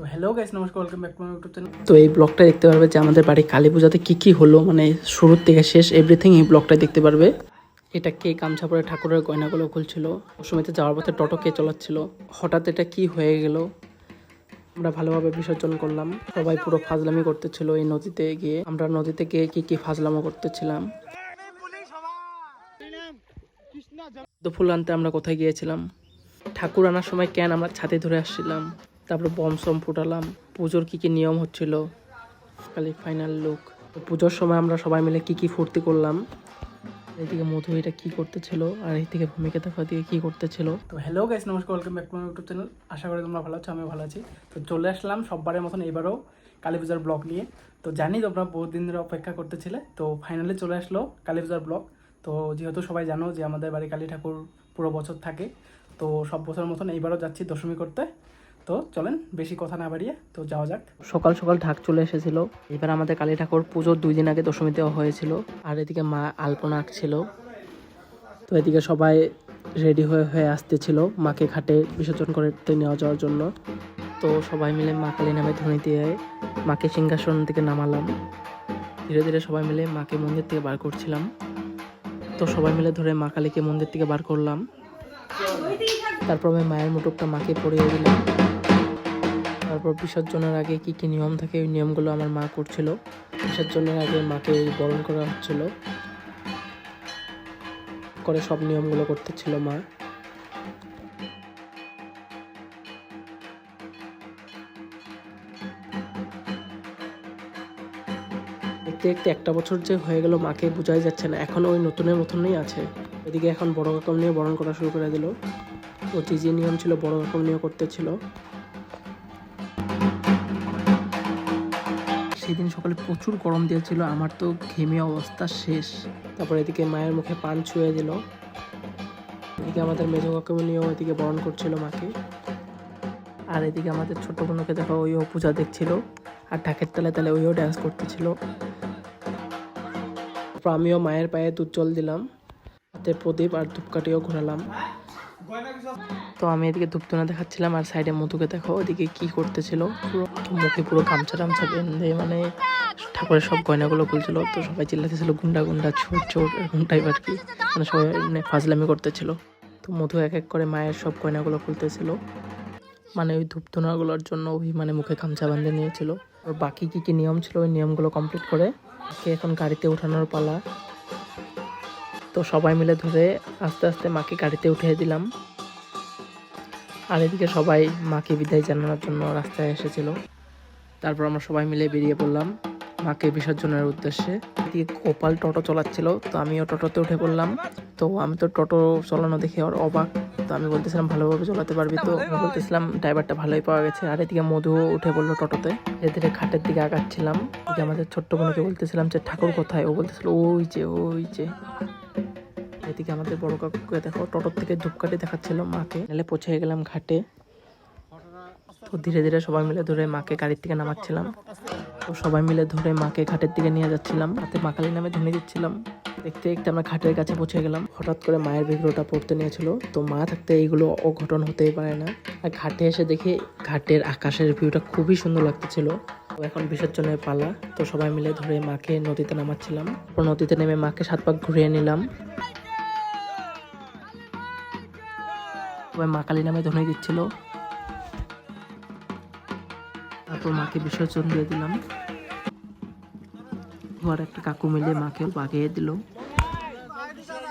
তো hello guys নমস্কার তো এই ব্লগটা দেখতে পারবে যে আমাদের বাড়ি কালী পূজাতে কী কী হলো মানে শুরুর থেকে শেষ এভরিথিং এই ব্লগটা দেখতে পারবে। এটা কে গামছা পরে ঠাকুরের গয়নাগুলো খুলছিল সময়তে যাওয়ার পথে টোটো কে চালাচ্ছিল, হঠাৎ এটা কি হয়ে গেল? আমরা ভালোভাবে বিসর্জন করলাম, সবাই পুরো ফাজলামি করতেছিল এই নদীতে গিয়ে, আমরা নদীতে গিয়ে কি কি ফাজলামো করতেছিলাম। ফুল আনতে আমরা কোথায় গিয়েছিলাম? ঠাকুর আনার সময় কেন আমরা ছাতে ধরে আসছিলাম? তারপরে বম সম ফুটালাম। পুজোর কী কী নিয়ম হচ্ছিল? খালি ফাইনাল লুক পুজোর সময় আমরা সবাই মিলে কি কি ফুর্তি করলাম? এইদিকে মধু এটা কী করতেছিল? আর এইদিকে ভূমিকা দেখা দিয়ে কি করতেছিল? তো হ্যালো গাইস নমস্কার welcome back to YouTube channel আশা করি তোমরা ভালো আছো, আমিও ভালো আছি। তো চলে আসলাম সববারের মতন এবারও কালী পূজার ব্লগ নিয়ে। তো জানি তোমরা বহুত দিন ধরে অপেক্ষা করতেছিলে। তো ফাইনালি চলে আসলো কালী পূজার ব্লগ তো যেহেতু সবাই জানো যে আমাদের বাড়ি কালী ঠাকুর পুরো বছর থাকে, তো সব বছর মতন এইবারও যাচ্ছি দশমী করতে। তো চলেন, বেশি কথা না বাড়িয়ে তো যাওয়া যাক। সকাল সকাল ঢাক চলে এসেছিল। এবার আমাদের কালী ঠাকুর পুজোর দুই দিন আগে দশমী দেওয়া হয়েছিল। আর এদিকে মা আলপনা আঁকছিল। তো এদিকে সবাই রেডি হয়ে হয়ে আসতেছিল মাকে ঘাটে বিসর্জন করতে নেওয়া যাওয়ার জন্য। তো সবাই মিলে মা কালী নামে ধ্বনি দিয়ে মাকে সিংহাসন থেকে নামালাম। ধীরে ধীরে সবাই মিলে মাকে মন্দির থেকে বার করছিলাম। তো সবাই মিলে ধরে মা কালীকে মন্দির থেকে বার করলাম। তারপর আমি মায়ের মুটুকটা মাকে পরিয়ে দিলাম। তারপর বিসর্জনের আগে কি কি নিয়ম থাকে ওই নিয়মগুলো আমার মা করছিল। বিসর্জনের আগে মাকে বরণ করা হচ্ছিল। করে সব নিয়মগুলো করতেছিল মা। দেখতে দেখতে একটা বছর যে হয়ে গেল, মাকে বোঝাই যাচ্ছে না। এখন ওই নতুনের মতনই আছে। এদিকে এখন বড় রকম নিয়ে বরণ করা শুরু করে দিল। তো যে যে নিয়ম ছিল, বড় রকম নিয়ে করতেছিল। সেদিন সকালে প্রচুর গরম দিয়েছিল, আমার তো ঘেমে অবস্থা শেষ। তারপর এদিকে মায়ের মুখে পান ছুঁয়ে দিল। এদিকে আমাদের মেজ কাকুমনিও এদিকে বরণ করছিল মাকে। আর এদিকে আমাদের ছোট বোনকে দেখো, ওইও পূজা দেখছিল। আর ঢাকের তালে তালে ওইও ড্যান্স করতেছিল। আমিও মায়ের পায়ে জল দিলাম। হাতে প্রদীপ আর ধূপকাঠিও ঘোরালাম। তো আমি এদিকে ধূপধুনা দেখাচ্ছিলাম আর সাইডে মধুকে দেখো, ওদিকে কি করতেছিল। পুরো মুখে পুরো গামছা টামছা বেঁধে মানে ঠাকুরের সব গয়নাগুলো খুলছিল, তো সবাই চিল্লাতেছিল, গুন্ডা গুন্ডা ছোট ছোট এরকম টাইপ আর কি। মানে সবাই মানে ফাজলামি করতেছিল। তো মধু এক এক করে মায়ের সব গয়নাগুলো খুলতেছিল। মানে ওই ধূপধুনাগুলোর জন্য ওই মানে মুখে গামছা বাঁধে নিয়েছিল। আর বাকি কি কি নিয়ম ছিল, ওই নিয়মগুলো কমপ্লিট করে। এখন গাড়িতে ওঠানোর পালা। তো সবাই মিলে ধরে আস্তে আস্তে মাকে গাড়িতে উঠিয়ে দিলাম। আর এদিকে সবাই মাকে বিদায় জানানোর জন্য রাস্তায় এসেছিল। তারপর আমরা সবাই মিলে বেরিয়ে পড়লাম মাকে বিসর্জনের উদ্দেশ্যে। এদিকে গোপাল টোটো চলাচ্ছিল, তো আমিও টোটোতে উঠে পড়লাম। তো আমি তো টোটো চালানো দেখে আর অবাক। তো আমি বলতেছিলাম ভালোভাবে চালাতে পারবি তো। আমি বলতেছিলাম ড্রাইভারটা ভালোই পাওয়া গেছে। আর এদিকে মধু উঠে বলল টোটোতে। ধীরে ধীরে ঘাটের দিকে আগাচ্ছিলাম। এদিকে আমাদের ছোট্ট বোনকে বলতেছিলাম যে ঠাকুর কোথায়? ও বলতেছিল ওই যে ওই যে। এদিকে আমাদের বড় কাকুকে দেখো টোটোর থেকে ধূপকাঠি দেখাচ্ছিল মাকে। নেলে পৌঁছে গেলাম ঘাটে। তো ধীরে ধীরে সবাই মিলে ধরে মাকে গাড়ির থেকে নামাচ্ছিলাম। তো সবাই মিলে ধরে মাকে ঘাটের দিকে নিয়ে যাচ্ছিলাম। হাতে মাকালি নামে ধনে দিচ্ছিলাম। দেখতে দেখতে আমরা ঘাটের কাছে পৌঁছে গেলাম। হঠাৎ করে মায়ের বিগ্রহটা পড়তে নিয়েছিল। তো মা থাকতে এইগুলো অঘটন হতেই পারে না। আর ঘাটে এসে দেখে ঘাটের আকাশের ভিউটা খুবই সুন্দর লাগতেছিল। এখন বিসর্জনের পালা। তো সবাই মিলে ধরে মাকে নদীতে নামাচ্ছিলাম। নদীতে নেমে মাকে সাত পাক ঘুরিয়ে নিলাম। মা কালী নামে ধনে দিচ্ছিল। তারপর মাকে বিসর্জন দিয়ে দিলাম। ঘর একটা কাকু মিলে মাকে বাগিয়ে দিল।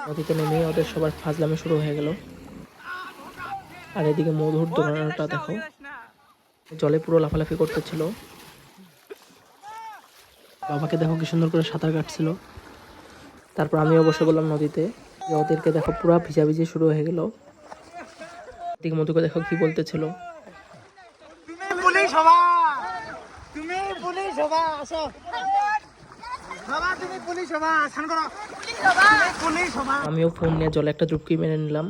নদীতে নেমে ওদের সবার ফাজলামে শুরু হয়ে গেল। আর এদিকে মধুর দোকানটা দেখো। জলে পুরো লাফালাফি করতেছিল। বাবাকে দেখো কি সুন্দর করে সাঁতার কাটছিল। তারপর আমিও বসে বললাম নদীতে। ওদেরকে দেখো পুরো ভিজাভিজি শুরু হয়ে গেল। এদিকে মধুকে দেখো কি বলতেছিল। পুলিশ হবা আসো। বাবা তুমি পুলিশ হবা আসান করো। পুলিশ হবা আমিও ফোন নিয়ে জলে একটা ডুবকি মেরে নিলাম।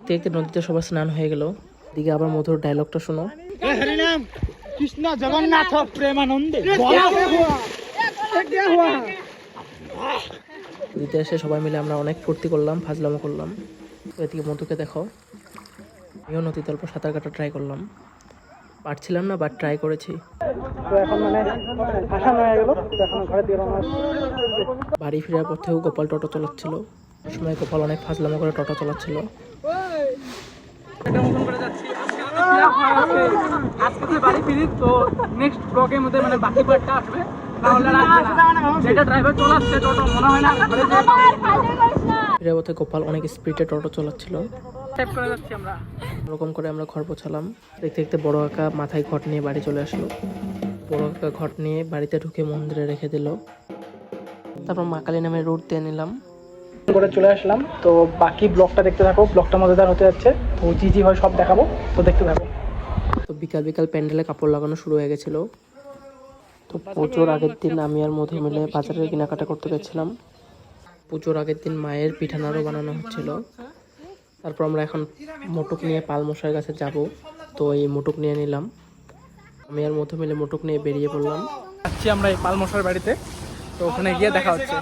দেখতে নদীতে সবার স্নান হয়ে গেল। এদিকে আবার মধুর ডায়লগটা শোনো। হরিনাম কৃষ্ণ জগন্নাথ প্রেমানন্দে। নদীতে এসে সবাই মিলে আমরা অনেক ফুর্তি করলাম ফাজলামো করলাম। এদিকে মধুকে দেখো। আমিও নদীতে অল্প সাঁতার কাটা ট্রাই করলাম। পারছিলাম না বাট ট্রাই করেছি। তো এখন মানে আশা হয়ে গেল এখন বাড়ি ফেরার পথেও গোপাল টোটো চালাচ্ছিল। সময় গোপাল অনেক ফাজলামো করে টোটো চালাচ্ছিল। আজকে তো বাড়ি ফিরি তো নেক্সট ব্লগের মধ্যে মানে বাকি পার্টটা আসবে তাহলে আর আসবে না। যেটা ড্রাইভার চলাচ্ছে টোটো মনে হয় না গোপাল অনেক স্পিডে টোটো চালাচ্ছিল। করে যাচ্ছি আমরা। ওরকম করে আমরা ঘর পোছালাম দেখতে দেখতে বড় কাকা মাথায় ঘট নিয়ে বাড়ি চলে আসলো। বড় কাকা ঘট নিয়ে বাড়িতে ঢুকে মন্দিরে রেখে দিল। তারপর মা কালী নামে রুট দিয়ে নিলাম। করে চলে আসলাম। তো বাকি ব্লগটা দেখতে থাকো। ব্লগটা মজাদার হতে যাচ্ছে। তো জি জি হয় সব দেখাবো। তো দেখতে থাকো। তো বিকাল বিকাল প্যান্ডেলে কাপড় লাগানো শুরু হয়ে গেছিল। তো পুজোর আগের দিন আমি আর মধু মিলে বাজারে কেনাকাটা করতে গেছিলাম। পুজোর আগের দিন মায়ের পিঠানাড়ু বানানো হচ্ছিল। তারপর আমরা এখন মোটক নিয়ে পাল মশাইয়ের কাছে যাব। তো এই মোটক নিয়ে নিলাম। আমি আর মধু মিলে মোটক নিয়ে বেরিয়ে পড়লাম। যাচ্ছি আমরা এই পালমশার বাড়িতে। তো ওখানে গিয়ে দেখা হচ্ছে।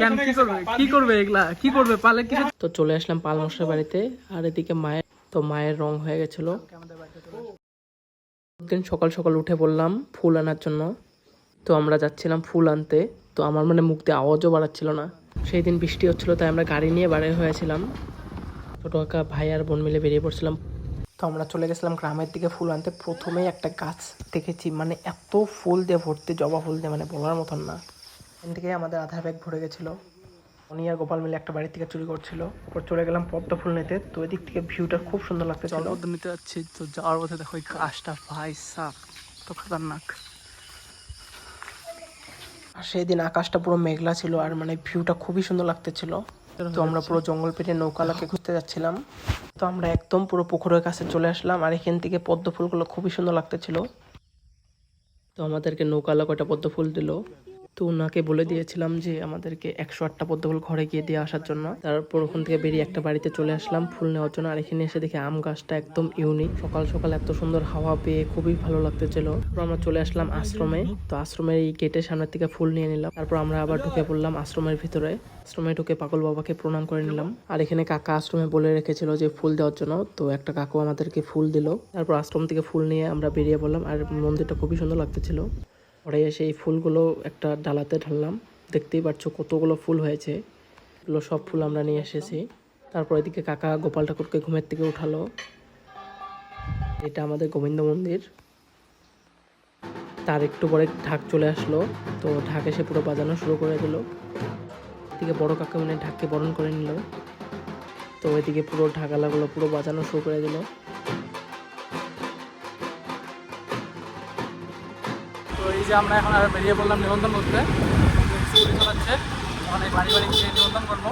কেন কি করবে? কি করবে এগুলা? কি করবে? পালে কিছু তো চলে আসলাম পাল মশাইয়ের বাড়িতে। আর এদিকে মায়ের তো মায়ের রং হয়ে গেছিল। দিন সকাল সকাল উঠে বললাম ফুল আনার জন্য। তো আমরা যাচ্ছিলাম ফুল আনতে। তো আমার মানে মুখ দিয়ে আওয়াজও বাড়াচ্ছিল না। সেই দিন বৃষ্টি হচ্ছিল তাই আমরা গাড়ি নিয়ে বের হয়েছিলাম। ছোটো কাকা ভাই আর বোন মিলে বেরিয়ে পড়ছিলাম। তো আমরা চলে গেছিলাম গ্রামের দিকে ফুল আনতে। প্রথমেই একটা গাছ দেখেছি মানে এত ফুল দিয়ে ভর্তি জবা ফুল দিয়ে মানে বলার মতন না। এখান থেকে আমাদের আধা ব্যাগ ভরে গেছিল। উনি আর গোপাল মিলে একটা বাড়ির থেকে চুরি করছিল। ওপর চলে গেলাম পদ্ম ফুল নিতে। তো এদিক থেকে ভিউটা খুব সুন্দর লাগতেছিল। জলপদ্ম নিতে যাচ্ছি তো যাওয়ার পথে দেখো ওই গাছটা ভাই সাপ তো খতরনাক। আর সেই দিন আকাশটা পুরো মেঘলা ছিল আর মানে ভিউটা খুবই সুন্দর লাগতেছিল তো আমরা পুরো জঙ্গল পেটে নৌকালাকে ঘুরতে যাচ্ছিলাম। তো আমরা একদম পুরো পুকুরের কাছে চলে আসলাম আর এখান থেকে পদ্ম ফুলগুলো খুবই সুন্দর লাগতেছিল তো আমাদেরকে নৌকালা কয়টা পদ্ম ফুল দিল। তো ওনাকে বলে দিয়েছিলাম যে আমাদেরকে একশো আটটা পদ্ম ফুল ঘরে গিয়ে দিয়ে আসার জন্য। তারপর ওখান থেকে বেরিয়ে একটা বাড়িতে চলে আসলাম, ফুল নেওয়ার জন্য। আর এখানে এসে দেখি আম গাছটা একদম ইউনিক সকাল সকাল এত সুন্দর হাওয়া পেয়ে খুবই ভালো লাগতেছিল। তারপর আমরা চলে আসলাম আশ্রমে। তো আশ্রমের এই গেটের সামনের থেকে ফুল নিয়ে নিলাম। তারপর আমরা আবার ঢুকে পড়লাম আশ্রমের ভিতরে। আশ্রমে ঢুকে পাগল বাবাকে প্রণাম করে নিলাম। আর এখানে কাকা আশ্রমে বলে রেখেছিল যে ফুল দেওয়ার জন্য। তো একটা কাকু আমাদেরকে ফুল দিল। তারপর আশ্রম থেকে ফুল নিয়ে আমরা বেরিয়ে পড়লাম। আর মন্দিরটা খুবই সুন্দর লাগতেছিল। পরে এসে এই ফুলগুলো একটা ডালাতে ঢাললাম। দেখতেই পাচ্ছ কতগুলো ফুল হয়েছে। এগুলো সব ফুল আমরা নিয়ে এসেছি। তারপর এদিকে কাকা গোপাল ঠাকুরকে ঘুমের থেকে উঠালো। এটা আমাদের গোবিন্দ মন্দির। তার একটু পরে ঢাক চলে আসলো। তো ঢাক এসে পুরো বাজানো শুরু করে দিল। এদিকে বড় কাকা মানে ঢাককে বরণ করে নিল। তো এদিকে পুরো ঢাকালাগুলো পুরো বাজানো শুরু করে দিল। যে আমরা এখন আর বেরিয়ে পড়লাম নিবন্ধন করতে। এখন বাড়ি বাড়ি গিয়ে নিবন্ধন করব।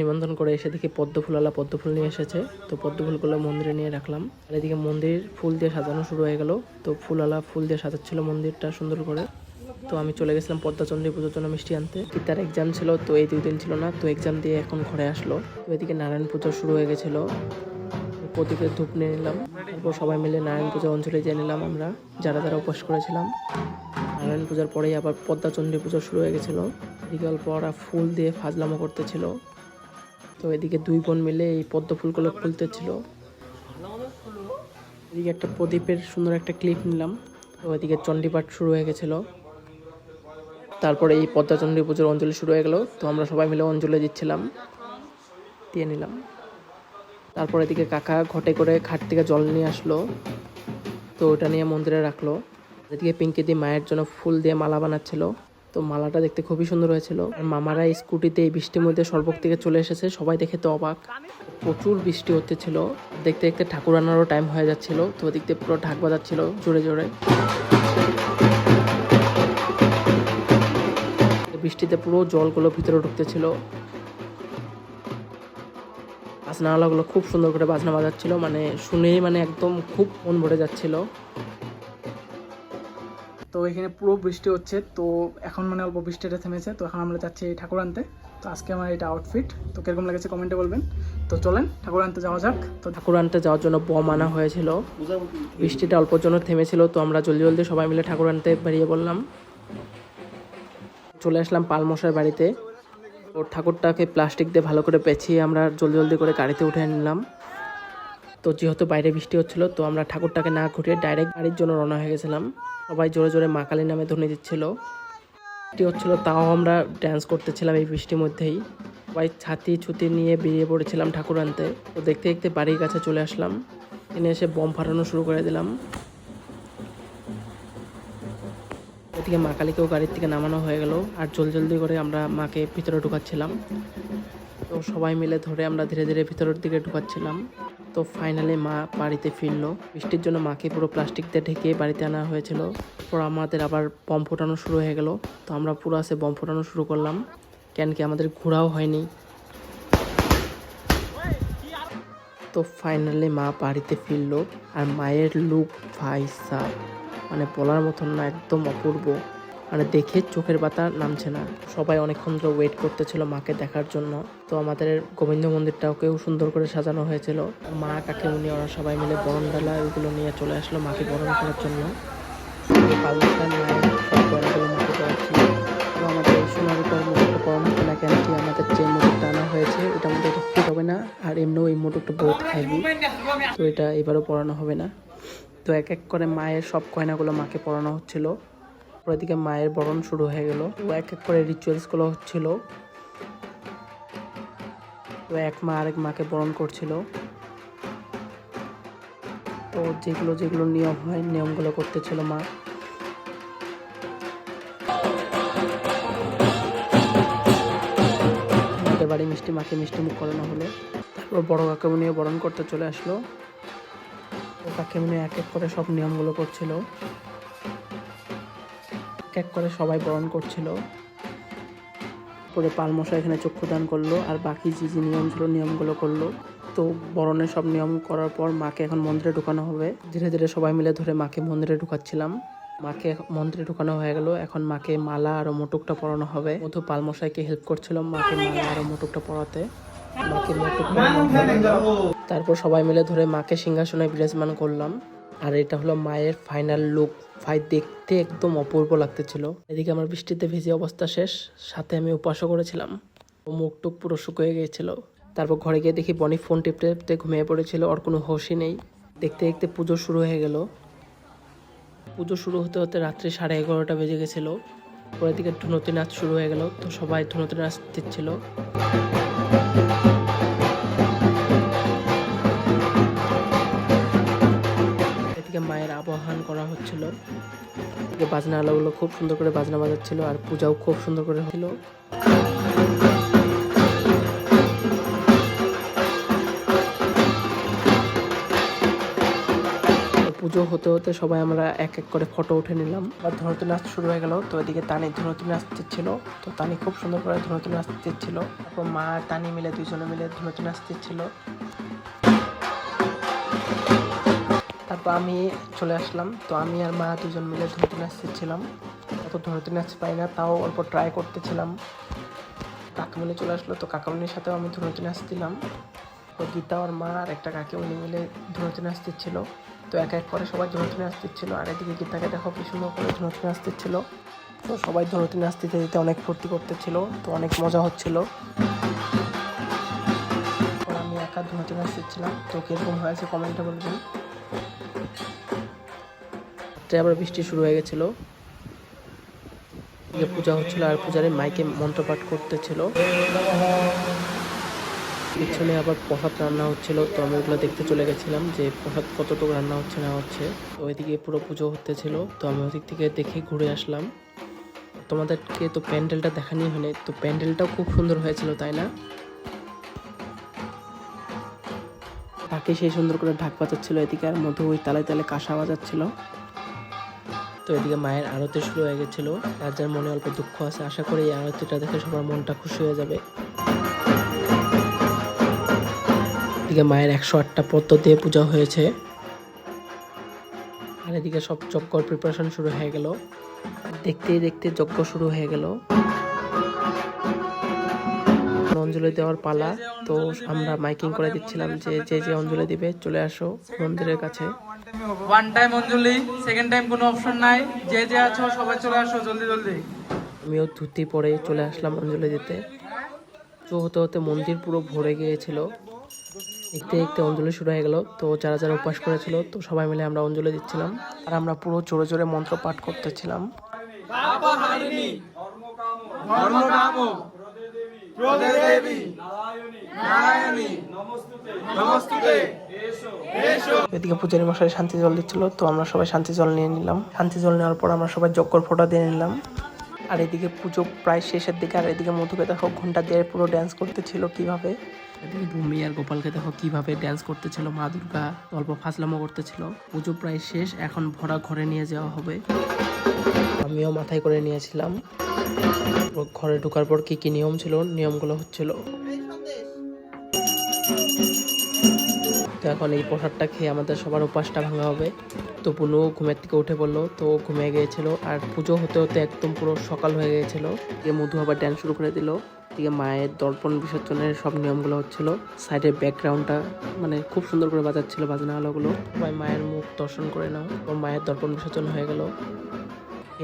নিবন্ধন করে এসে দেখি পদ্ম ফুলওয়ালা পদ্ম ফুল নিয়ে এসেছে। তো পদ্ম ফুলগুলো মন্দিরে নিয়ে রাখলাম। আর এদিকে মন্দির ফুল দিয়ে সাজানো শুরু হয়ে গেল। তো ফুলওয়ালা ফুল দিয়ে সাজাচ্ছিল মন্দিরটা সুন্দর করে। তো আমি চলে গেছিলাম পদ্মাচন্দ্রী পুজোর জন্য মিষ্টি আনতে। তার এক্সাম ছিল, তো এই দুই দিন ছিল না। তো এক্সাম দিয়ে এখন ঘরে আসলো। তো এদিকে নারায়ণ পুজো শুরু হয়ে গেছিল। প্রদীপের ধূপ নিয়ে নিলাম। তারপর সবাই মিলে নারায়ণ পূজা অঞ্চলে যেয়ে নিলাম আমরা, যারা যারা উপোস করেছিলাম। নারায়ণ পূজার পরেই আবার পদ্মাচন্ডী পুজো শুরু হয়ে গেছিল। এদিকে অল্প ওরা ফুল দিয়ে ফাজলামো করতেছিল। তো এদিকে দুই বোন মিলে এই পদ্ম ফুলগুলো খুলতেছিল এদিকে একটা প্রদীপের সুন্দর একটা ক্লিপ নিলাম। তো এদিকে চণ্ডীপাঠ শুরু হয়ে গেছিল। তারপরে এই পদ্মাচণ্ডী পুজোর অঞ্জলি শুরু হয়ে গেল। তো আমরা সবাই মিলে অঞ্জলি দিচ্ছিলাম। দিয়ে নিলাম। তারপর এদিকে কাকা ঘটে করে খাট থেকে জল নিয়ে আসলো। তো ওটা নিয়ে মন্দিরে রাখল। এদিকে পিঙ্কি দি মায়ের জন্য ফুল দিয়ে মালা বানাচ্ছিল। তো মালাটা দেখতে খুবই সুন্দর হয়েছিল। আর মামারা স্কুটিতে এই বৃষ্টির মধ্যে সর্বক থেকে চলে এসেছে। সবাই দেখে তো অবাক। প্রচুর বৃষ্টি হতেছিল দেখতে দেখতে ঠাকুর আনারও টাইম হয়ে যাচ্ছিল। তো ওদিক দিয়ে পুরো ঢাক বাজাচ্ছিল জোরে জোরে। বৃষ্টিতে পুরো জলগুলো ভিতরে ঢুকতেছিল। বাজনাওয়ালাগুলো খুব সুন্দর করে বাজনা বাজাচ্ছিল মানে শুনেই মানে একদম খুব মন ভরে যাচ্ছিল। তো এখানে পুরো বৃষ্টি হচ্ছে, তো এখন মানে অল্প বৃষ্টিটা থেমেছে, তো এখন আমরা যাচ্ছি ঠাকুর আনতে। তো আজকে আমার এটা আউটফিট তো কীরকম লেগেছে কমেন্টে বলবেন। তো চলেন, ঠাকুর আনতে যাওয়া যাক। তো ঠাকুর আনতে যাওয়ার জন্য বম আনা হয়েছিল। বৃষ্টিটা অল্পর জন্য থেমেছিল, তো আমরা জলদি জলদি সবাই মিলে ঠাকুর আনতে বেরিয়ে বললাম চলে আসলাম পালমশার বাড়িতে। তো ঠাকুরটাকে প্লাস্টিক দিয়ে ভালো করে পেঁচিয়ে আমরা জলদি জলদি করে গাড়িতে উঠে নিলাম। তো যেহেতু বাইরে বৃষ্টি হচ্ছিল, তো আমরা ঠাকুরটাকে না ঘুরিয়ে ডাইরেক্ট গাড়ির জন্য রওনা হয়ে গেছিলাম। সবাই জোরে জোরে মা কালী নামে ধ্বনি দিচ্ছিল। বৃষ্টি হচ্ছিল, তাও আমরা ড্যান্স করতেছিলাম এই বৃষ্টির মধ্যেই। সবাই ছাতি ছুতি নিয়ে বেরিয়ে পড়েছিলাম ঠাকুর আনতে। তো দেখতে দেখতে বাড়ির কাছে চলে আসলাম। এনে এসে বম ফাটানো শুরু করে দিলাম। এদিকে মা কালীকেও গাড়ির থেকে নামানো হয়ে গেল। আর জলদি জলদি করে আমরা মাকে ভিতরে ঢুকাচ্ছিলাম। তো সবাই মিলে ধরে আমরা ধীরে ধীরে ভিতরের দিকে ঢুকাচ্ছিলাম। তো ফাইনালি মা বাড়িতে ফিরলো। বৃষ্টির জন্য মাকে পুরো প্লাস্টিক দিয়ে ঢেকে বাড়িতে আনা হয়েছিল। পর আমাদের আবার বম ফোটানো শুরু হয়ে গেল। তো আমরা পুরো আসে বম ফোটানো শুরু করলাম। কেন কি আমাদের ঘোরাও হয়নি। তো ফাইনালি মা বাড়িতে ফিরলো। আর মায়ের লুক ভাই সাহ। মানে বলার মতন না, একদম অপূর্ব। মানে দেখে চোখের পাতা নামছে না। সবাই অনেকক্ষণ ধরে ওয়েট করতেছিল মাকে দেখার জন্য। তো আমাদের গোবিন্দ মন্দিরটাকেও সুন্দর করে সাজানো হয়েছিল। মা কাকিমুনি ওরা সবাই মিলে বরণ ডালা ওইগুলো নিয়ে চলে আসলো মাকে বরণ করার জন্য। আমাদের সোনার উপর না কেন কি আমাদের যে মুকুটটা হয়েছে ওটা আমাদের ফিট হবে না। আর এমনিও এই মুকুটটা বহুত হেভি তো এটা এবারও পড়ানো হবে না। তো এক এক করে মায়ের সব গয়নাগুলো মাকে পরানো হচ্ছিল। ওদিকে মায়ের বরণ শুরু হয়ে গেল। তো এক এক করে রিচুয়ালসগুলো হচ্ছিল। তো এক মা আরেক মাকে বরণ করছিল। তো যেগুলো যেগুলো নিয়ম হয়, নিয়মগুলো করতেছিল মা। বাড়ি মিষ্টি মাকে মিষ্টি মুখ করানো হলো। তারপর বড় কাকামুনিও বরণ করতে চলে আসলো। তো কাকিমুনি এক এক করে সব নিয়মগুলো করছিল। এক এক করে সবাই বরণ করছিল। পরে পালমশা এখানে চক্ষুদান করল আর বাকি যে যে নিয়ম ছিল নিয়মগুলো করল, তো বরণের সব নিয়ম করার পর মাকে এখন মন্দিরে ঢুকানো হবে। ধীরে ধীরে সবাই মিলে ধরে মাকে মন্দিরে ঢুকাচ্ছিলাম। মাকে মন্দিরে ঢুকানো হয়ে গেল। এখন মাকে মালা আর মুটুকটা পরানো হবে। মধু পালমশাইকে হেল্প করছিল মাকে মালা আর মুটুকটা পরাতে। তারপর সবাই মিলে ধরে মাকে সিংহাসনে বিরাজমান করলাম। আর এটা হলো মায়ের ফাইনাল লুক ভাই দেখতে একদম অপূর্ব লাগতেছিল। এদিকে আমার বৃষ্টিতে ভিজে অবস্থা শেষ। সাথে আমি উপাসও করেছিলাম। ও মুখ টুক পুরো শুকিয়ে গিয়েছিল। তারপর ঘরে গিয়ে দেখি বনি ফোন টিপতে টিপতে ঘুমিয়ে পড়েছিল। ওর কোনো হোশই নেই। দেখতে দেখতে পুজো শুরু হয়ে গেল। পুজো শুরু হতে হতে রাত্রি সাড়ে এগারোটা বেজে গেছিল। পরের দিকে ধুনতি নাচ শুরু হয়ে গেল। তো সবাই ধুনতি নাচ দিচ্ছিল। আবাহন করা হচ্ছিল। বাজনা আলোগুলো খুব সুন্দর করে বাজনা বাজাচ্ছিল আর পূজাও খুব সুন্দর করে হচ্ছিল। পুজো হতে হতে সবাই আমরা এক এক করে ফটো উঠে নিলাম। আর ধরতে নাচ শুরু হয়ে গেল, তো এদিকে তানি ধরতে নাচ দিচ্ছিল তো তানি খুব সুন্দর করে ধরতে নাচ দিচ্ছিল তারপর মা আর তানি মিলে দুজনে মিলে ধরতে নাচ তারপর আমি চলে আসলাম। তো আমি আর মা দুজন মিলে ধরতে নাচ দিচ্ছিলাম অত ধরতে নাচ পাই না, তাও অল্প ট্রাই করতেছিলাম কাকামণি চলে আসলো, তো কাকামণির সাথেও আমি ধরতে নাচ দিলাম তো গীতা আর মা আর একটা কাকে উনি মিলে ধরতে নাচ দিচ্ছিল তো এক এক করে সবাই ধরতে নাচ দিচ্ছিল আর এদিকে গীতাকে দেখো কি সুন্দর করে ধরতে নাচ দিচ্ছিল তো সবাই ধরতে নাচ দিতে দিতে অনেক ফুর্তি করতেছিল তো অনেক মজা হচ্ছিল। তো আমি একা ধরতে নাচ দিচ্ছিলাম তো কীরকম হয়েছে কমেন্টে বলবেন। রাত্রে আবার বৃষ্টি শুরু হয়ে গেছিল। পূজা হচ্ছিল আর পূজারে মাইকে মন্ত্রপাঠ করতেছিল। পিছনে আবার প্রসাদ রান্না হচ্ছিল, তো আমি ওগুলো দেখতে চলে গেছিলাম যে প্রসাদ কতটুকু রান্না হচ্ছে, না হচ্ছে। ওইদিকে পুরো পুজো হতেছিল তো আমি ওদিক থেকে দেখে ঘুরে আসলাম। তোমাদেরকে তো প্যান্ডেলটা দেখানি হয়নি, তো প্যান্ডেলটাও খুব সুন্দর হয়েছিল, তাই না? তাকে সেই সুন্দর করে ঢাক বাজাচ্ছিল এদিকে, আর মধু ওই তালে তালে কাঁসা বাজাচ্ছিল। তো এদিকে মায়ের আরতি শুরু হয়ে গেছিল। আর যার মনে অল্প দুঃখ আছে, আশা করি এই আরতিটা দেখে সবার মনটা খুশি হয়ে যাবে। এদিকে মায়ের একশো আটটা পদ্ম দিয়ে পূজা হয়েছে। আর এদিকে সব যজ্ঞর প্রিপারেশন শুরু হয়ে গেল। দেখতেই দেখতে যজ্ঞ শুরু হয়ে গেল। অঞ্জলি দেওয়ার পালা, তো আমরা মাইকিং করে দিচ্ছিলাম যে যে যে অঞ্জলি দিবে, চলে আসো মন্দিরের কাছে। ওয়ান টাইম অঞ্জলি সেকেন্ড টাইম কোনো অপশন নাই। যে যে আছো সবাই চলে আসো জলদি জলদি। আমিও ধুতি পরে চলে আসলাম অঞ্জলি দিতে। তো হতে হতে মন্দির পুরো ভরে গিয়েছিল। দেখতে দেখতে অঞ্জলি শুরু হয়ে গেল। তো যারা যারা উপবাস করেছিল তো সবাই মিলে আমরা অঞ্জলি দিচ্ছিলাম। আর আমরা পুরো জোরে জোরে মন্ত্র পাঠ করতেছিলাম। এদিকে পূজারি মশাই শান্তি জল দিচ্ছিল তো আমরা সবাই শান্তি জল নিয়ে নিলাম। শান্তি জল নেওয়ার পর আমরা সবাই যজ্ঞর ফোঁটা দিয়ে নিলাম। আর এদিকে পুজো প্রায় শেষের দিকে আর এদিকে মধুকে দেখো ঘণ্টা দিয়ে পুরো ড্যান্স করতেছিল কীভাবে। এদিকে ভূমি আর গোপালকে দেখো কীভাবে ড্যান্স করতেছিল মা দুর্গা অল্প ফাসলামো করতেছিল। পুজো প্রায় শেষ এখন ভরা ঘরে নিয়ে যাওয়া হবে। আমিও মাথায় করে নিয়েছিলাম। ঘরে ঢোকার পর কি কি নিয়ম ছিল নিয়মগুলো হচ্ছিল। তো এখন এই প্রসাদটা খেয়ে আমাদের সবার উপাসটা ভাঙা হবে। তো পুনু ঘুমের থেকে উঠে পড়ল তো ঘুমিয়ে গিয়েছিল আর পুজো হতে হতে একদম পুরো সকাল হয়ে গিয়েছিল। দিয়ে মধু আবার ড্যান্স শুরু করে দিল। দিয়ে মায়ের দর্পণ বিসর্জনের সব নিয়মগুলো হচ্ছিল। সাইডের ব্যাকগ্রাউন্ডটা মানে খুব সুন্দর করে বাজাচ্ছিল বাজনা আলোগুলো সবাই মায়ের মুখ দর্শন করে নাও। মায়ের দর্পণ বিসর্জন হয়ে গেল।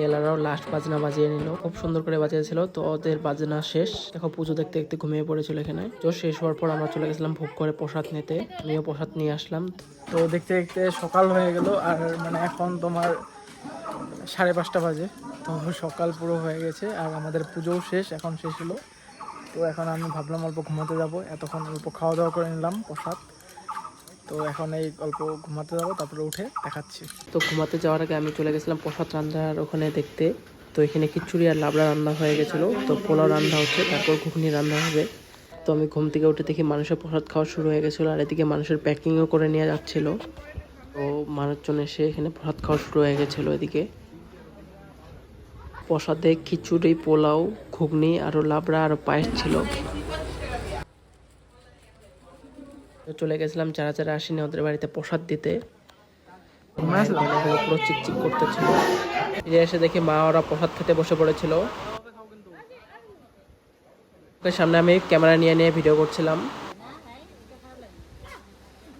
এলারাও লাস্ট বাজনা বাজিয়ে নিল। খুব সুন্দর করে বাজিয়েছিল, তো ওদের বাজনা শেষ। দেখো, পুজো দেখতে দেখতে ঘুমিয়ে পড়েছিল এখানে। তো শেষ হওয়ার পর আমরা চলে গেছিলাম ভোগ করে প্রসাদ নিতে। আমিও প্রসাদ নিয়ে আসলাম। তো দেখতে দেখতে সকাল হয়ে গেল, আর মানে এখন তোমার সাড়ে পাঁচটা বাজে। তো সকাল পুরো হয়ে গেছে, আর আমাদের পুজোও শেষ, এখন শেষ হলো। তো এখন আমি ভাবলাম অল্প ঘুমাতে যাব। এতক্ষণ অল্প খাওয়া দাওয়া করে নিলাম প্রসাদ। তো এখন এই অল্প ঘুমাতে যাব, তারপরে উঠে দেখাচ্ছি। তো ঘুমাতে যাওয়ার আগে আমি চলে গেছিলাম প্রসাদ রান্নার ওখানে দেখতে। তো এখানে খিচুড়ি আর লাবড়া রান্না হয়ে গেছিল। তো পোলাও রান্না হচ্ছে, তারপর ঘুগনি রান্না হবে। তো আমি ঘুম থেকে উঠে দেখি মানুষের প্রসাদ খাওয়া শুরু হয়ে গেছিল, আর এদিকে মানুষের প্যাকিংও করে নিয়ে যাচ্ছিল। তো মানুষজন এসে এখানে প্রসাদ খাওয়া শুরু হয়ে গেছিল এদিকে। প্রসাদে খিচুড়ি, পোলাও, ঘুগনি আরও লাবড়া আরও পায়েস ছিল। তো চলে গেছিলাম যারা যারা আসেনি ওদের বাড়িতে প্রসাদ দিতে। পুরো চিকচিক করতেছিল। ফিরে এসে দেখি মা ওরা প্রসাদ খেতে বসে পড়েছিল। সামনে আমি ক্যামেরা নিয়ে নিয়ে ভিডিও করছিলাম।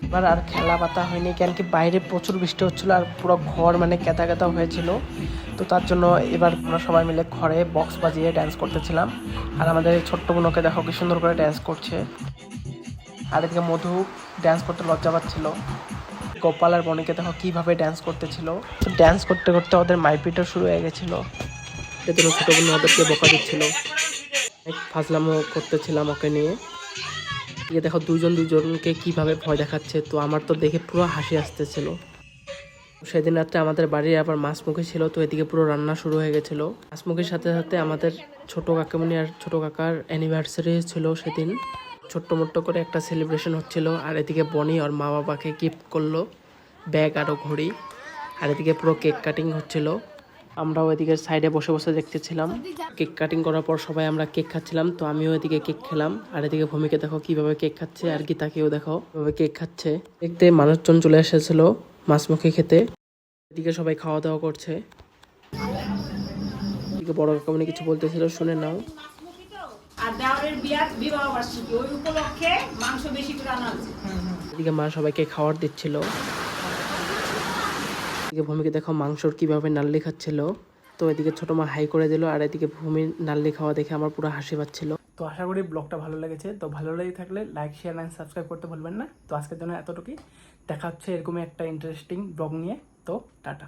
এবার আর খেলা পাতা হয়নি কেন কি বাইরে প্রচুর বৃষ্টি হচ্ছিল আর পুরো ঘর মানে কেতা কেতা হয়েছিল। তো তার জন্য এবার আমরা সবাই মিলে ঘরে বক্স বাজিয়ে ড্যান্স করতেছিলাম। আর আমাদের ছোট্ট বোনকে দেখো কি সুন্দর করে ড্যান্স করছে। আর এদিকে মধু ড্যান্স করতে লজ্জা পাচ্ছিল। গোপাল আর বনিকে দেখো কীভাবে ড্যান্স করতেছিল ড্যান্স করতে করতে ওদের মাইপিটও শুরু হয়ে গেছিল। এদের ছোট বোন ওদেরকে বকা দিচ্ছিল। অনেক ফাজলামো করতেছিলাম ওকে নিয়ে। ইয়ে দেখো দুজন দুজনকে কীভাবে ভয় দেখাচ্ছে, তো আমার তো দেখে পুরো হাসি আসতেছিল। সেদিন রাত্রে আমাদের বাড়ির আবার মাছমুখী ছিল, তো এদিকে পুরো রান্না শুরু হয়ে গেছিল। মাছমুখীর সাথে সাথে আমাদের ছোট কাকামণি আর ছোট কাকার অ্যানিভার্সারি ছিল সেদিন। ছোট্ট মোট্ট করে একটা সেলিব্রেশন হচ্ছিল। আর এদিকে বনি ওর মা বাবাকে গিফট করল ব্যাগ আরও ঘড়ি। আর এদিকে পুরো কেক কাটিং হচ্ছিল। আমরাও এদিকে সাইডে বসে বসে দেখতেছিলাম। কেক কাটিং করার পর সবাই আমরা কেক খাচ্ছিলাম, তো আমিও এদিকে কেক খেলাম। আর এদিকে ভূমিকে দেখো কীভাবে কেক খাচ্ছে, আর গীতাকেও দেখো কীভাবে কেক খাচ্ছে। দেখতে মানুষজন চলে এসেছিল মাছমুখী খেতে। এদিকে সবাই খাওয়া দাওয়া করছে। এদিকে বড় কাকামনি কিছু বলতেছিল, শুনে নাও। বিয়ার বিবাহ বার্ষিকী। ওই উপলক্ষে মাংস বেশি করে আনা হচ্ছে। এদিকে মা সবাইকে খাবার দিচ্ছিল। এদিকে ভূমিকে দেখো মাংসর কীভাবে নাল্লি খাচ্ছিল। তো এদিকে ছোট মা হাই করে দিল আর এদিকে ভূমির নাল্লি খাওয়া দেখে আমার পুরো হাসি পাচ্ছিল। তো আশা করি ব্লগটা ভালো লেগেছে। তো ভালো লেগে থাকলে লাইক শেয়ার অ্যান্ড সাবস্ক্রাইব করতে ভুলবেন না। তো আজকের জন্য এতটুকুই। দেখা হচ্ছে এরকমই একটা ইন্টারেস্টিং ব্লগ নিয়ে। তো টাটা।